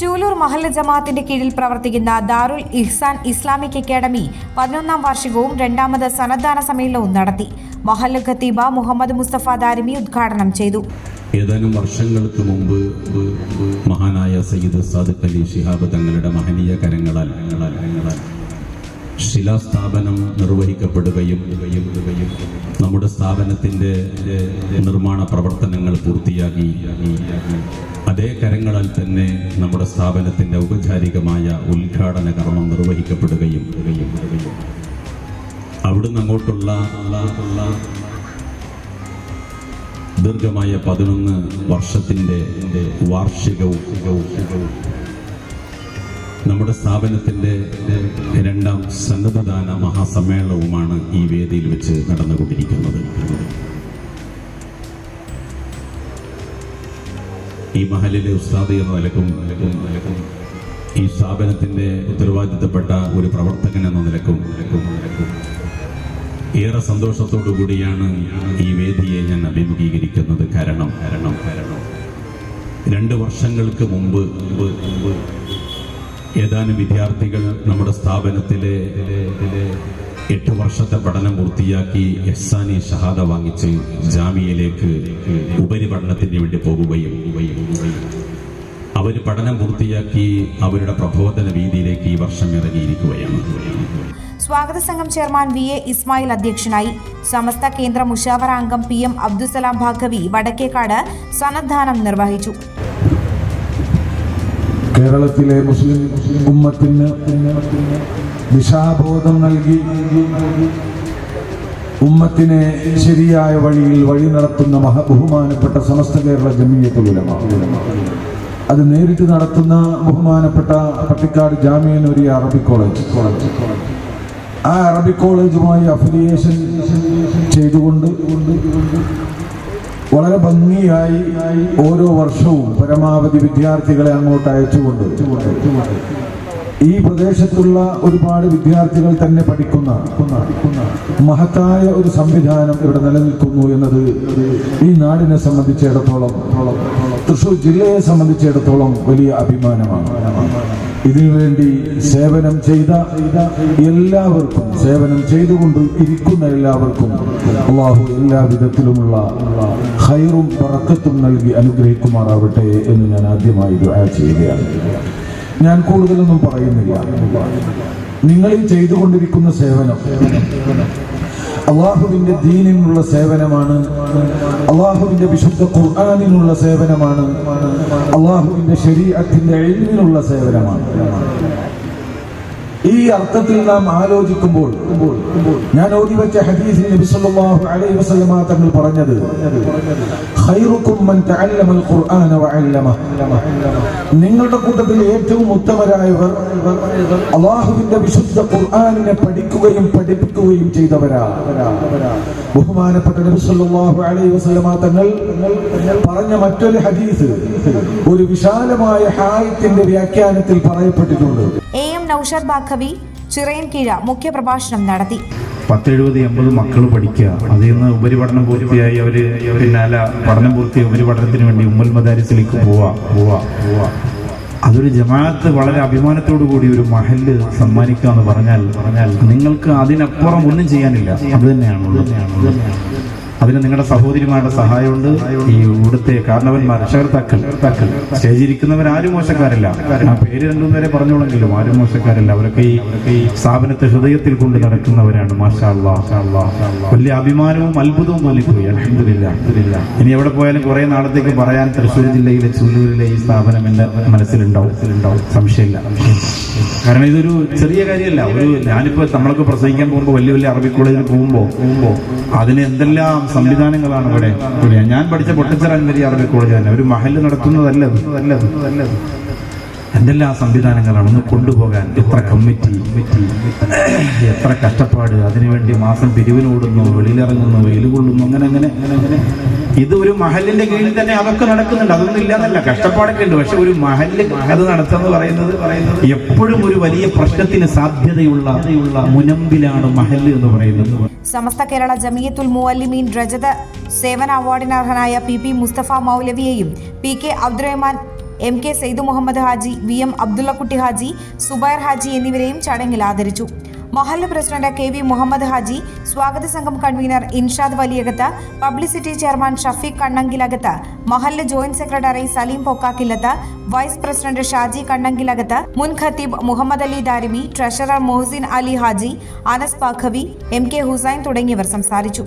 ചൂലൂർ മഹല്ല ജമാഅത്തിന്റെ കീഴിൽ പ്രവർത്തിക്കുന്ന ദാറുൽ ഇഹ്സാൻ ഇസ്ലാമിക് അക്കാദമി പതിനൊന്നാം വാർഷികവും രണ്ടാമത് സന്നദ്ധാന സമ്മേളനവും നടത്തി. മഹല്ല ഖത്തീബ മുഹമ്മദ് മുസ്തഫ ദാരിമി ഉദ്ഘാടനം ചെയ്തു. ഏതാനും വർഷങ്ങൾക്ക് മുമ്പ് മഹാനായ സയ്യിദ് സാദിഖ് അലി ശിഹാബ് തങ്ങളുടെ മഹനീയ കരങ്ങളാൽ ശിലാസ്ഥാപനം നിർവഹിക്കപ്പെടുകയും നമ്മുടെ സ്ഥാപനത്തിന്റെ നിർമ്മാണ പ്രവർത്തനങ്ങൾ പൂർത്തിയാക്കി. അതേ കരങ്ങളാൽ തന്നെ നമ്മുടെ സ്ഥാപനത്തിന്റെ ഔപചാരികമായ ഉദ്ഘാടന കർമ്മം നിർവഹിക്കപ്പെടുകയും അവിടുന്ന് അങ്ങോട്ടുള്ള ദീർഘമായ പതിനൊന്ന് വർഷത്തിന്റെ വാർഷികവും നമ്മുടെ സ്ഥാപനത്തിന്റെ രണ്ടാം സന്നദ്ധദാന മഹാസമ്മേളനവുമാണ് ഈ വേദിയിൽ വെച്ച് നടന്നുകൊണ്ടിരിക്കുന്നത്. ഈ മഹലിലെ ഉസ്താദ് എന്ന നിലക്കും ഈ സ്ഥാപനത്തിന്റെ ഉത്തരവാദിത്തപ്പെട്ട ഒരു പ്രവർത്തകൻ എന്ന നിലക്കും നിലക്കും നിലക്കും ഏറെ സന്തോഷത്തോടു കൂടിയാണ് ഈ വേദിയെ ഞാൻ അഭിമുഖീകരിക്കുന്നത്. കാരണം കാരണം കാരണം രണ്ട് വർഷങ്ങൾക്ക് മുമ്പ് മുമ്പ് മുമ്പ് ഏതാനും വിദ്യാർത്ഥികൾ നമ്മുടെ സ്ഥാപനത്തിലെ എട്ട് വർഷത്തെ പഠനം പൂർത്തിയാക്കി എഹ്സാനി ഷഹാദ വാങ്ങിച്ച് ജാമ്യയിലേക്ക് ഉപരിപഠനത്തിന് വേണ്ടി പോകുകയും അവർ പഠനം പൂർത്തിയാക്കി അവരുടെ പ്രബോധന രീതിയിലേക്ക് ഈ വർഷം ഇറങ്ങിയിരിക്കുകയാണ്. സ്വാഗത സംഘം ചെയർമാൻ വി എ ഇസ്മായിൽ അധ്യക്ഷനായി. സമസ്ത കേന്ദ്ര മുഷാവറ അംഗം പി എം അബ്ദുസലാം ഭാഗവി വടക്കേക്കാട് സന്നദ്ധാനം നിർവഹിച്ചു. കേരളത്തിലെ മുസ്ലിം ഉമ്മത്തിന് ദിശാബോധം നൽകി ഉമ്മത്തിനെ ശരിയായ വഴിയിൽ വഴി നടത്തുന്ന മഹ ബഹുമാനപ്പെട്ട സമസ്ത കേരള ജമീയത്തുലമ അത് നേരിട്ട് നടത്തുന്ന ബഹുമാനപ്പെട്ട പട്ടിക്കാട് ജാമ്യനൂരി അറബി കോളേജ്. ആ അറബി കോളേജുമായി അഫിലിയേഷൻ ചെയ്തുകൊണ്ട് വളരെ ഭംഗിയായി ഓരോ വർഷവും പരമാവധി വിദ്യാർത്ഥികളെ അങ്ങോട്ട് അയച്ചുകൊണ്ട് ഈ പ്രദേശത്തുള്ള ഒരുപാട് വിദ്യാർത്ഥികൾ തന്നെ പഠിക്കുന്ന മഹത്തായ ഒരു സംവിധാനം ഇവിടെ നിലനിൽക്കുന്നു എന്നത് ഈ നാടിനെ സംബന്ധിച്ചിടത്തോളം തൃശൂർ ജില്ലയെ സംബന്ധിച്ചിടത്തോളം വലിയ അഭിമാനമാണ്. ഇതിനുവേണ്ടി സേവനം ചെയ്ത എല്ലാവർക്കും സേവനം ചെയ്തുകൊണ്ട് ഇരിക്കുന്ന എല്ലാവർക്കും അള്ളാഹു എല്ലാ വിധത്തിലുമുള്ള ഹൈറും പറക്കത്തും നൽകി അനുഗ്രഹിക്കുമാറാവട്ടെ എന്ന് ഞാൻ ആദ്യമായി ദുആ ചെയ്യുകയാണ്. ഞാൻ കൂടുതലൊന്നും പറയുന്നില്ല. നിങ്ങൾ ചെയ്തുകൊണ്ടിരിക്കുന്ന സേവനം അള്ളാഹുവിന്റെ ദീനിനുള്ള സേവനമാണ്. അള്ളാഹുവിന്റെ വിശുദ്ധ ഖുർആാനിനുള്ള സേവനമാണ്. അള്ളാഹുവിന്റെ ശരീരത്തിന്റെ എഴുതിനുള്ള സേവനമാണ്. ഈ അർത്ഥത്തിൽ നാം ആലോചിക്കുമ്പോൾ ഞാൻ ഓതി വെച്ച ഹദീസിൽ നബി സല്ലല്ലാഹു അലൈഹി വസല്ലമ തങ്ങൾ പറഞ്ഞത് ഖൈറുക്കും മൻ തഅല്ലമൽ ഖുർആന വഅല്ലമ നിങ്ങളുടെ കൂട്ടത്തിൽ ഏറ്റവും ഉത്തമരായവർ അള്ളാഹുവിന്റെ വിശുദ്ധ ഖുർആനിനെ പഠിക്കുകയും പഠിപ്പിക്കുകയും ചെയ്തവരാ ബഹുമാനപ്പെട്ട നബി സല്ലല്ലാഹു അലൈഹി വസല്ലമ തങ്ങൾ പറഞ്ഞ മറ്റൊരു ഹദീസ് ഒരു വിശാലമായ ഹായത്തിന്റെ വ്യാഖ്യാനത്തിൽ പറയപ്പെട്ടിട്ടുണ്ട്. എ എം നൌഷാദ് ബാഖവി ചിറയൻകീഴ മുഖ്യപ്രഭാഷണം നടത്തി. പത്തെഴുപത് എൺപത് മക്കൾ പഠിക്കുക. അതിൽ നിന്ന് ഉപരിപഠനം പൂർത്തിയായി അവർ പിന്നാലെ പഠനം പൂർത്തിയായി ഉപരിപഠനത്തിന് വേണ്ടി ഉമ്മൽ മദാരിസിലേക്ക് പോവാ പോവാ പോവാ. അതൊരു ജമാഅത്ത് വളരെ അഭിമാനത്തോടു കൂടി ഒരു മഹൽ സമ്മാനിക്കുക എന്ന് പറഞ്ഞാൽ പറഞ്ഞാൽ നിങ്ങൾക്ക് അതിനപ്പുറം ഒന്നും ചെയ്യാനില്ല. അത് തന്നെയാണുള്ളത്. അതിന് നിങ്ങളുടെ സഹോദരിമാരുടെ സഹായമുണ്ട്. ഈ ഇവിടുത്തെ കാരണവന്മാർ രക്ഷകർത്താക്കൾ സ്റ്റേജിരിക്കുന്നവർ ആരും മോശക്കാരല്ല. ആ പേര് രണ്ടും പേരെ പറഞ്ഞോളെങ്കിലും ആരും മോശക്കാരല്ല. അവരൊക്കെ ഈ സ്ഥാപനത്തെ ഹൃദയത്തിൽ കൊണ്ട് നടക്കുന്നവരാണ്. വലിയ അഭിമാനവും അത്ഭുതവും തോന്നിപ്പോയി. അൽഹംദുലില്ലാ. ഇനി എവിടെ പോയാലും കുറെ നാളത്തേക്ക് പറയാൻ തൃശ്ശൂർ ജില്ലയിലെ ചൂലൂരിലെ ഈ സ്ഥാപനം എന്റെ മനസ്സിലുണ്ടാവും. സംശയമില്ല. കാരണം ഇതൊരു ചെറിയ കാര്യമല്ല. ഒരു ഞാനിപ്പോ നമ്മളൊക്കെ പ്രസംഗിക്കാൻ പോകുമ്പോൾ വലിയ വലിയ അറബി കോളേജിൽ പോകുമ്പോ അതിന് എന്തെല്ലാം സംവിധാനങ്ങളാണ് ഇവിടെ. ഞാൻ പഠിച്ച പൊട്ടച്ചിറ അൻവരി അറബി കോളേജ് തന്നെ. ഒരു മഹൽ നടത്തുന്നതല്ല. എന്തെല്ലാം സംവിധാനങ്ങളാണ്? ഒന്ന് കൊണ്ടുപോകാൻ. എത്ര കമ്മിറ്റി? എത്ര കഷ്ടപ്പാട്? അതിനുവേണ്ടി മാസം പിരിവിനോടുന്നു വെളിയിലിറങ്ങുന്നു വെയിൽ കൊള്ളുന്നു അങ്ങനെ അങ്ങനെ അങ്ങനെ അങ്ങനെ. ഇത് ഒരു മഹലിന്റെ കീഴിൽ തന്നെ അതൊക്കെ നടക്കുന്നുണ്ട്. അതൊന്നും ഇല്ലാന്നല്ല. കഷ്ടപ്പാടൊക്കെ ഉണ്ട്. പക്ഷെ ഒരു മഹൽ അത് നടത്തുന്നത് പറയുന്നത് പറയുന്നത് എപ്പോഴും ഒരു വലിയ പ്രശ്നത്തിന് സാധ്യതയുള്ള മുനമ്പിലാണ് മഹൽ എന്ന് പറയുന്നത്. സമസ്ത കേരള ജമിയത്തുൽ മുഅല്ലിമീൻ രജത സേവന അവാർഡിന് അർഹനായ P P Mustafa മൗലവിയെയും P K Abdurahman M K Saidu Muhammad Haji V M Abdullakutty Haji Zubair Haji എന്നിവരെയും ചടങ്ങിൽ ആദരിച്ചു. മൊഹല്ല് president K V Muhammad Haji സ്വാഗത സംഘം convener Inshad Valiyakath publicity chairman Shafeeq Kannankilakath മഹല്ല joint secretary Saleem Pokkakillath vice president Shaji Kannankilakath മുൻ ഖത്തീബ് Muhammad Ali Darimi treasurer Mohsin Ali Haji Anas Baqavi M K Hussain തുടങ്ങിയവർ സംസാരിച്ചു.